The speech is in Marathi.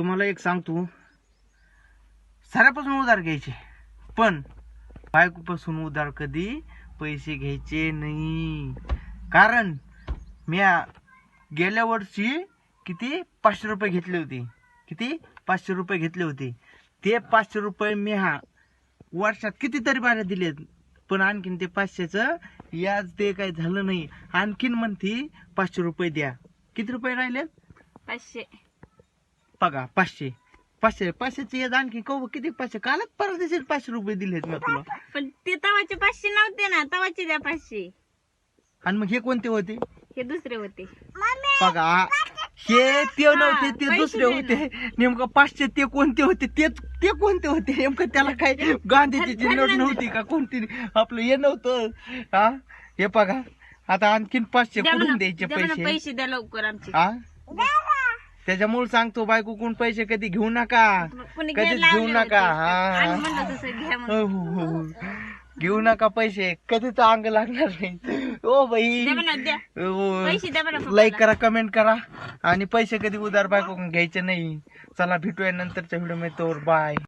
तुम्हाला एक सांगतो. साऱ्यापासून उधार घ्यायचे. पण बायकोपासून उधार कधी पैसे घ्यायचे नाही. कारण मी गेल्या वर्षी किती पाचशे रुपये घेतले होते. किती? पाचशे रुपये घेतले होते. ते पाचशे रुपये मी हा वर्षात कितीतरी बाऱ्या दिलेत. पण आणखीन ते पाचशेचं याज ते काही झालं नाही. आणखीन म्हणती पाचशे रुपये द्या. किती रुपये राहिले पाचशे. बघा पाचशे. पाचशे पाचशेचे याज आणखी कव किती पाचशे? कालच परदेशी पाचशे रुपये दिलेत मी तुला. पण ते तवाचे पाचशे नव्हते ना तवाचे द्या पाचशे. आणि मग हे कोणते होते? हे दुसरे होते. बघा हे ते नव्हते ते दुसरे होते. नेमकं पाचशे ते कोणते होते? ते ते कोणते होते? नेमकं त्याला काय गांधीजीची नोट नव्हती का कोणती? आपलं हे नव्हतं. हा? हे बघा आता आणखीन पाचशे कुठून द्यायचे पैसे? पैसे द्या लवकर आमचे. हा? त्याच्यामुळे सांगतो बायको कोण पैसे कधी घेऊ नका. कोणी कधीच घेऊ लावले नका. हा. आणि म्हणलं तसं घ्या म्हणून. हो, हो, हो. घेऊ नका पैसे. कधीच अंग लागणार नाही. O by. द्या म्हणा द्या. ओ, पैसे द्या म्हणा लाईक पप्पाला. करा कमेंट करा. आणि पैसे कधी उधार बायको घ्यायचे नाही. चला भेटूया नंतरच्या व्हिडिओमध्ये. तोवर बाय